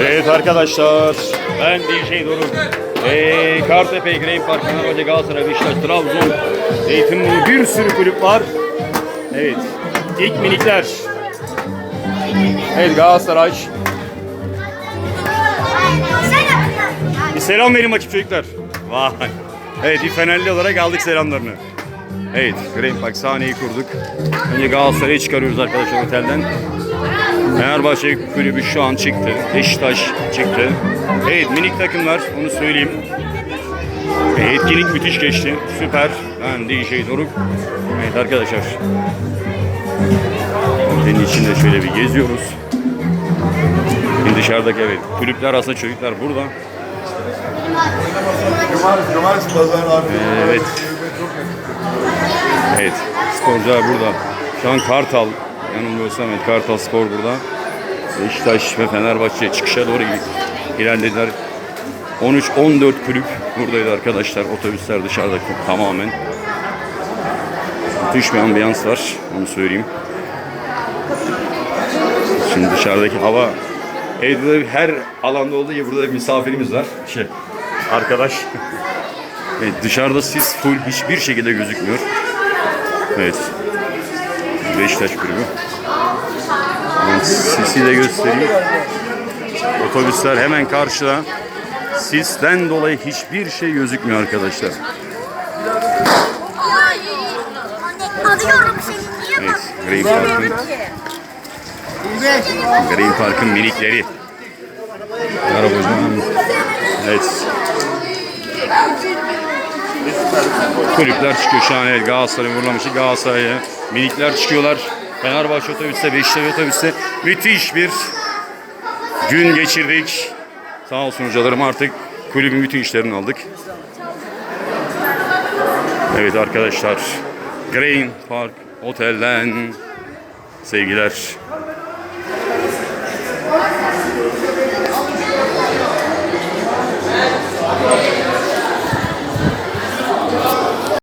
Evet arkadaşlar, ben DJ Doruk. Ee, Kartepe, Green Park, Fenerbahçe, Galatasaray, Beşiktaş, Trabzon, Zeytinburnu bir sürü kulüp var. Evet, ilk minikler. Evet Galatasaray. Bir selam verin bakayım çocuklar. Vay. Evet bir Fenerli olarak aldık selamlarını. Evet Green Park sahneyi kurduk. Önce Galatasaray'ı çıkarıyoruz arkadaşlar otelden. Fenerbahçe kulübü şu an çıktı. Beşiktaş çıktı. Evet minik takımlar onu söyleyeyim. Etkinlik müthiş geçti. Süper. Ben DJ Doruk. Evet arkadaşlar. Otelin içinde şöyle bir geziyoruz. Şimdi dışarıdaki evet kulüpler aslında çocuklar burada. Evet. Evet. Sporcular burada. Şu an Kartal. Yanılmıyorsam evet Kartal Spor burada. Beşiktaş ve Fenerbahçe çıkışa doğru il- ilerlediler. 13-14 kulüp buradaydı arkadaşlar. Otobüsler dışarıda tamamen. Müthiş bir ambiyans var. Onu söyleyeyim. Şimdi dışarıdaki hava evde her alanda olduğu gibi burada misafirimiz var. Şey, arkadaş. Evet, dışarıda sis full hiçbir şekilde gözükmüyor. Evet. Beşiktaş kulübü. Sisi de göstereyim. Otobüsler hemen karşıda. Sisten dolayı hiçbir şey gözükmüyor arkadaşlar. Seni niye Evet, Green Park'ın Green Park'ın minikleri. Merhaba hocam. Evet. Kulüpler çıkıyor şu an evet Galatasaray'ın vurulamışı Galatasaray'a. Minikler çıkıyorlar. Fenerbahçe otobüste, Beşiktaş otobüste. Müthiş bir gün geçirdik. Sağ olsun hocalarım artık kulübün bütün işlerini aldık. Evet arkadaşlar. Green Park Otel'den sevgiler.